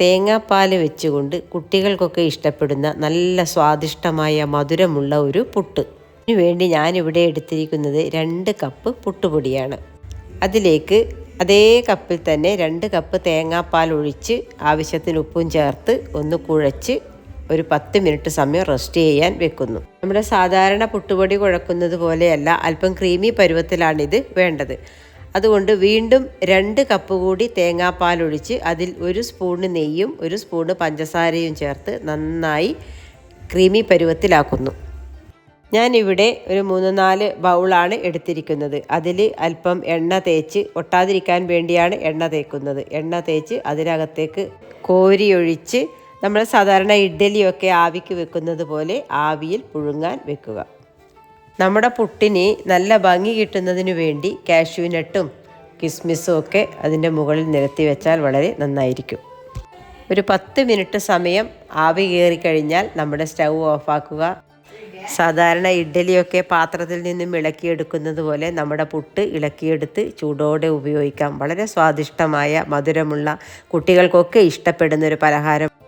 തേങ്ങാപ്പാൽ വെച്ചുകൊണ്ട് കുട്ടികൾക്കൊക്കെ ഇഷ്ടപ്പെടുന്ന നല്ല സ്വാദിഷ്ടമായ മധുരമുള്ള ഒരു പുട്ട്. ഇതിനു വേണ്ടി ഞാനിവിടെ എടുത്തിരിക്കുന്നത് രണ്ട് കപ്പ് പുട്ടുപൊടിയാണ്. അതിലേക്ക് അതേ കപ്പിൽ തന്നെ രണ്ട് കപ്പ് തേങ്ങാപ്പാൽ ഒഴിച്ച് ആവശ്യത്തിന് ഉപ്പും ചേർത്ത് ഒന്ന് കുഴച്ച് ഒരു പത്ത് മിനിറ്റ് സമയം റെസ്റ്റ് ചെയ്യാൻ വെക്കുന്നു. നമ്മുടെ സാധാരണ പുട്ടുപൊടി കുഴക്കുന്നത് പോലെയല്ല അല്പം ക്രീമി പരുവത്തിലാണിത് വേണ്ടത്. അതുകൊണ്ട് വീണ്ടും രണ്ട് കപ്പ് കൂടി തേങ്ങാപ്പാൽ ഒഴിച്ച് അതിൽ ഒരു സ്പൂണ് നെയ്യും ഒരു സ്പൂണ് പഞ്ചസാരയും ചേർത്ത് നന്നായി ക്രീമി പരുവത്തിലാക്കുന്നു. ഞാനിവിടെ ഒരു മൂന്ന് നാല് ബൗളാണ് എടുത്തിരിക്കുന്നത്. അതിൽ അല്പം എണ്ണ തേച്ച് ഒട്ടാതിരിക്കാൻ വേണ്ടിയാണ് എണ്ണ തേക്കുന്നത്. എണ്ണ തേച്ച് അതിനകത്തേക്ക് കോരിയൊഴിച്ച് നമ്മൾ സാധാരണ ഇഡ്ഡലിയൊക്കെ ആവിക്ക് വെക്കുന്നത് പോലെ ആവിയിൽ പുഴുങ്ങാൻ വെക്കുക. നമ്മുടെ പുട്ടിന് നല്ല ഭംഗി കിട്ടുന്നതിന് വേണ്ടി കാഷ്യൂനട്ടും കിസ്മിസും ഒക്കെ അതിന്റെ മുകളിൽ നിരത്തി വെച്ചാൽ വളരെ നന്നായിരിക്കും. ഒരു പത്ത് മിനിറ്റ് സമയം ആവി കയറി കഴിഞ്ഞാൽ നമ്മുടെ സ്റ്റൗ ഓഫാക്കുക. സാധാരണ ഇഡ്ഡലിയൊക്കെ പാത്രത്തിൽ നിന്നും ഇളക്കിയെടുക്കുന്നത് പോലെ നമ്മുടെ പുട്ട് ഇളക്കിയെടുത്ത് ചൂടോടെ ഉപയോഗിക്കാം. വളരെ സ്വാദിഷ്ടമായ മധുരമുള്ള കുട്ടികൾക്കൊക്കെ ഇഷ്ടപ്പെടുന്ന ഒരു പലഹാരം.